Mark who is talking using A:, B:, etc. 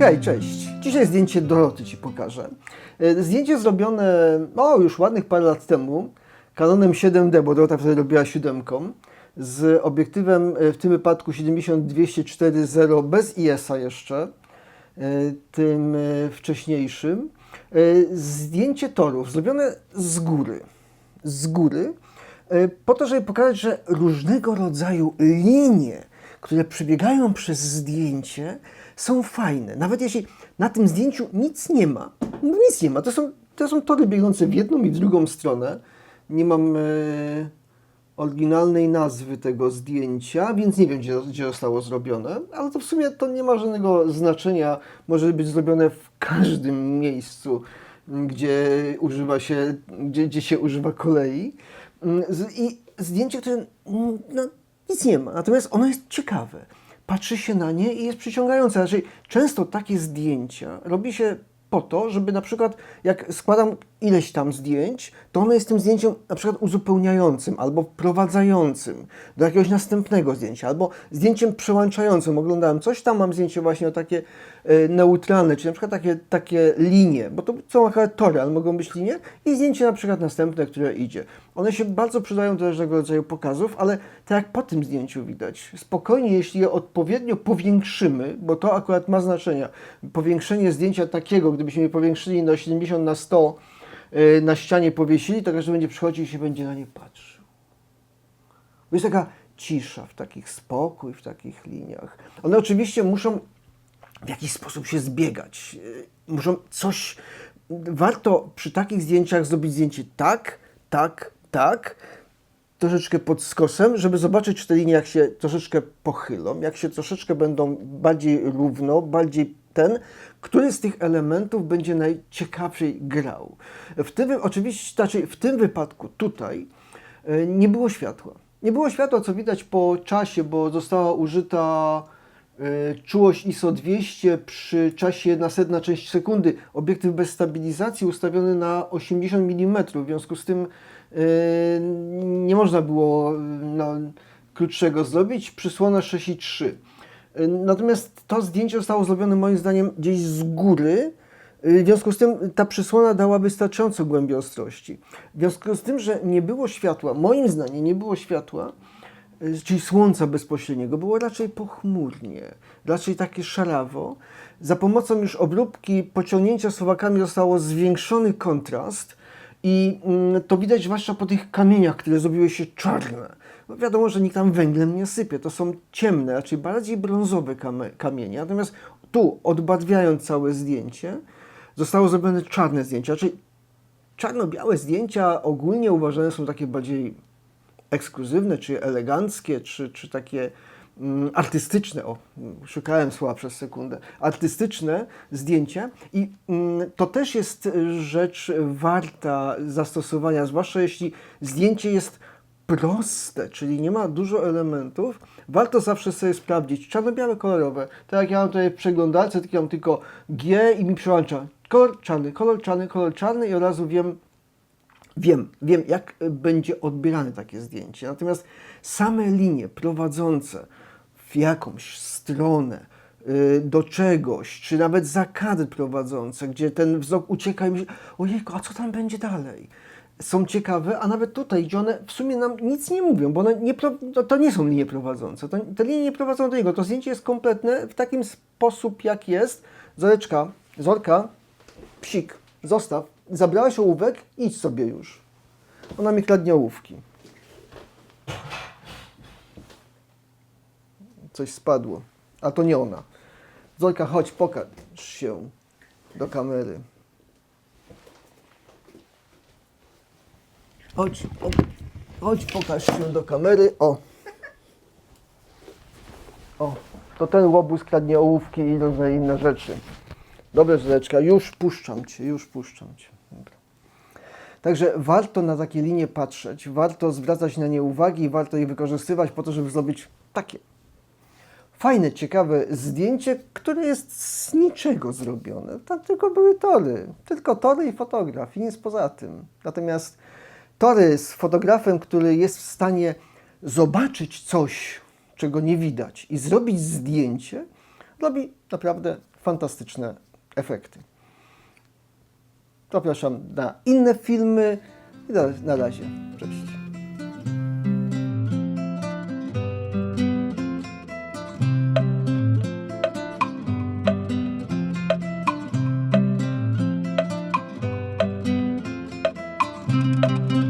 A: Hej, cześć. Dzisiaj zdjęcie Doroty Ci pokażę. E, Zdjęcie zrobione, o, już ładnych parę lat temu, Canonem 7D, bo Dorota wtedy robiła siódemką, z obiektywem e, w tym wypadku 70-204-0 bez IS-a jeszcze, e, tym wcześniejszym. Zdjęcie torów zrobione z góry. Z góry, po to, żeby pokazać, że różnego rodzaju linie, które przebiegają przez zdjęcie, są fajne. Nawet jeśli na tym zdjęciu nic nie ma, no nic nie ma, to są, to są tory biegnące w jedną i drugą stronę. Nie mam e, oryginalnej nazwy tego zdjęcia, więc nie wiem, gdzie, gdzie zostało zrobione, ale to w sumie to nie ma żadnego znaczenia. Może być zrobione w każdym miejscu, gdzie używa się, gdzie, gdzie się używa kolei. Mm, I zdjęcie, które mm, no, nic nie ma, natomiast ono jest ciekawe. Patrzy się na nie i jest przyciągające. Raczej często takie zdjęcia robi się po to, żeby na przykład jak składam ileś tam zdjęć, to ono jest tym zdjęciem na przykład uzupełniającym albo wprowadzającym do jakiegoś następnego zdjęcia, albo zdjęciem przełączającym. Oglądałem coś tam, mam zdjęcie właśnie o takie e, neutralne, czyli na przykład takie, takie linie, bo to są akurat tory, ale mogą być linie i zdjęcie na przykład następne, które idzie. One się bardzo przydają do różnego rodzaju pokazów, ale tak jak po tym zdjęciu widać, spokojnie, jeśli je odpowiednio powiększymy, bo to akurat ma znaczenie, powiększenie zdjęcia takiego, gdybyśmy je powiększyli na 70 na 100 yy, na ścianie powiesili, to każdy będzie przychodził i się będzie na nie patrzył. Bo jest taka cisza w takich spokój, w takich liniach. One oczywiście muszą w jakiś sposób się zbiegać. Yy, Muszą coś. Warto przy takich zdjęciach zrobić zdjęcie tak, tak, tak, troszeczkę pod skosem, żeby zobaczyć, czy te linie jak się troszeczkę pochylą, jak się troszeczkę będą bardziej równo, bardziej ten, który z tych elementów będzie najciekawszej grał. W tym, oczywiście, znaczy w tym wypadku tutaj e, nie było światła. Nie było światła, co widać po czasie, bo została użyta e, czułość ISO 200 przy czasie na setna część sekundy. Obiektyw bez stabilizacji ustawiony na 80 mm, w związku z tym e, nie można było no, krótszego zrobić. Przysłona 6,3. E, Natomiast to zdjęcie zostało zrobione moim zdaniem gdzieś z góry, w związku z tym ta przysłona dała wystarczająco głębi ostrości. W związku z tym, że nie było światła, moim zdaniem nie było światła, y, czyli słońca bezpośredniego, było raczej pochmurnie, raczej takie szarawo. Za pomocą już obróbki pociągnięcia słowakami zostało zwiększony kontrast i mm, to widać zwłaszcza po tych kamieniach, które zrobiły się czarne. No wiadomo, że nikt tam węglem nie sypie, to są ciemne, raczej bardziej brązowe kamienie. Natomiast tu, odbarwiając całe zdjęcie, zostało zrobione czarne zdjęcie. Raczej czarno-białe zdjęcia ogólnie uważane są takie bardziej ekskluzywne, czy eleganckie, czy, czy takie mm, artystyczne. O, szukałem słowa przez sekundę. Artystyczne zdjęcia i mm, to też jest rzecz warta zastosowania, zwłaszcza jeśli zdjęcie jest proste, czyli nie ma dużo elementów, warto zawsze sobie sprawdzić. Czarno-białe, kolorowe. Tak jak ja mam tutaj w przeglądarce, tylko mam tylko G i mi przełącza kolor czarny, kolor czarny, kolor czarny i od razu wiem, Wiem, wiem, jak będzie odbierane takie zdjęcie. Natomiast same linie prowadzące w jakąś stronę, y, do czegoś, czy nawet za prowadzące, gdzie ten wzrok ucieka i myśli, ojejku, a co tam będzie dalej? Są ciekawe, a nawet tutaj, gdzie one w sumie nam nic nie mówią, bo nie, to, to nie są linie prowadzące. To, te linie nie prowadzą do niego. To zdjęcie jest kompletne w takim sposób, jak jest. Zoreczka, Zorka, psik, zostaw. Zabrałeś ołówek, idź sobie już. Ona mi kradnie ołówki. Coś spadło. A to nie ona. Zorka, chodź, pokaż się do kamery. Chodź, o, chodź, pokaż się do kamery. O. O, to ten łobuz kradnie ołówki i różne inne rzeczy. Dobra, Zoreczka, już puszczam Cię, już puszczam Cię. Dobra. Także warto na takie linie patrzeć, warto zwracać na nie uwagi i warto je wykorzystywać po to, żeby zrobić takie fajne, ciekawe zdjęcie, które jest z niczego zrobione. Tam tylko były tory, tylko tory i fotograf i nic poza tym. Natomiast tory z fotografem, który jest w stanie zobaczyć coś, czego nie widać i zrobić zdjęcie, robi naprawdę fantastyczne efekty. Zapraszam na inne filmy i na, razie. Cześć. thank you